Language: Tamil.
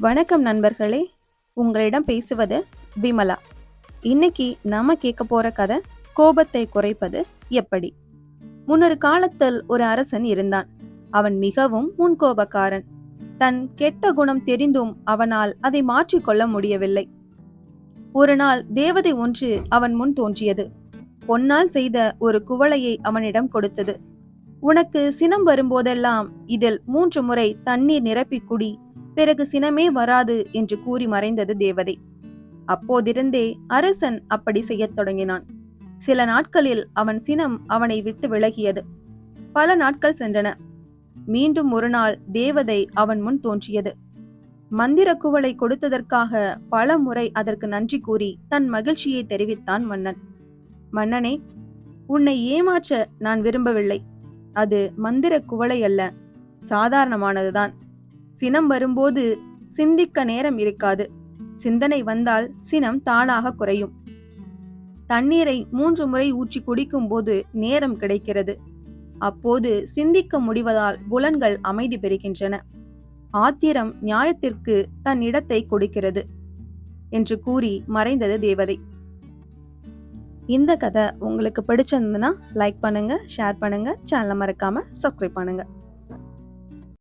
வணக்கம் நண்பர்களே. உங்களிடம் பேசுவது விமலா. இன்னைக்கு நாம கேட்க போற கதை கோபத்தை குறைப்பது எப்படி? முன்னொரு காலத்தில் ஒரு அரசன் இருந்தான். அவன் மிகவும் முன்கோபக்காரன். தன் கெட்ட குணம் தெரிந்தும் அவனால் அதை மாற்றிக்கொள்ள முடியவில்லை. ஒரு நாள் தேவதை ஒன்று அவன் முன் தோன்றியது. பொன்னால் செய்த ஒரு குவளையை அவனிடம் கொடுத்தது. உனக்கு சினம் வரும்போதெல்லாம் இதில் மூன்று முறை தண்ணீர் நிரப்பி குடி. பிறகு சினமே வராது என்று கூறி மறைந்தது தேவதை. அப்போதிருந்தே அரசன் அப்படி செய்யத் தொடங்கினான். சில நாட்களில் அவன் சினம் அவனை விட்டு விலகியது. பல நாட்கள் சென்றன. மீண்டும் ஒரு நாள் தேவதை அவன் முன் தோன்றியது. மந்திர குவளை கொடுத்ததற்காக பல முறை அதற்கு நன்றி கூறி தன் மகிழ்ச்சியை தெரிவித்தான் மன்னன். மன்னனே உன்னை ஏமாற்ற நான் விரும்பவில்லை. அது மந்திர குவளை அல்ல சாதாரணமானதுதான். சினம் வரும்போது சிந்திக்க நேரம் இருக்காது. சிந்தனை வந்தால் சினம் தானாக குறையும். தண்ணீரை மூன்று முறை ஊற்றி குடிக்கும் போது நேரம் கிடைக்கிறது. அப்போது சிந்திக்க முடிவதால் புலன்கள் அமைதி பெறுகின்றன. ஆத்திரம் நியாயத்திற்கு தன் இடத்தை கொடுக்கிறது என்று கூறி மறைந்தது தேவதை. இந்த கதை உங்களுக்கு பிடிச்சிருந்ததுன்னா லைக் பண்ணுங்க ஷேர் பண்ணுங்க சேனலை மறக்காம சப்ஸ்கிரைப் பண்ணுங்க.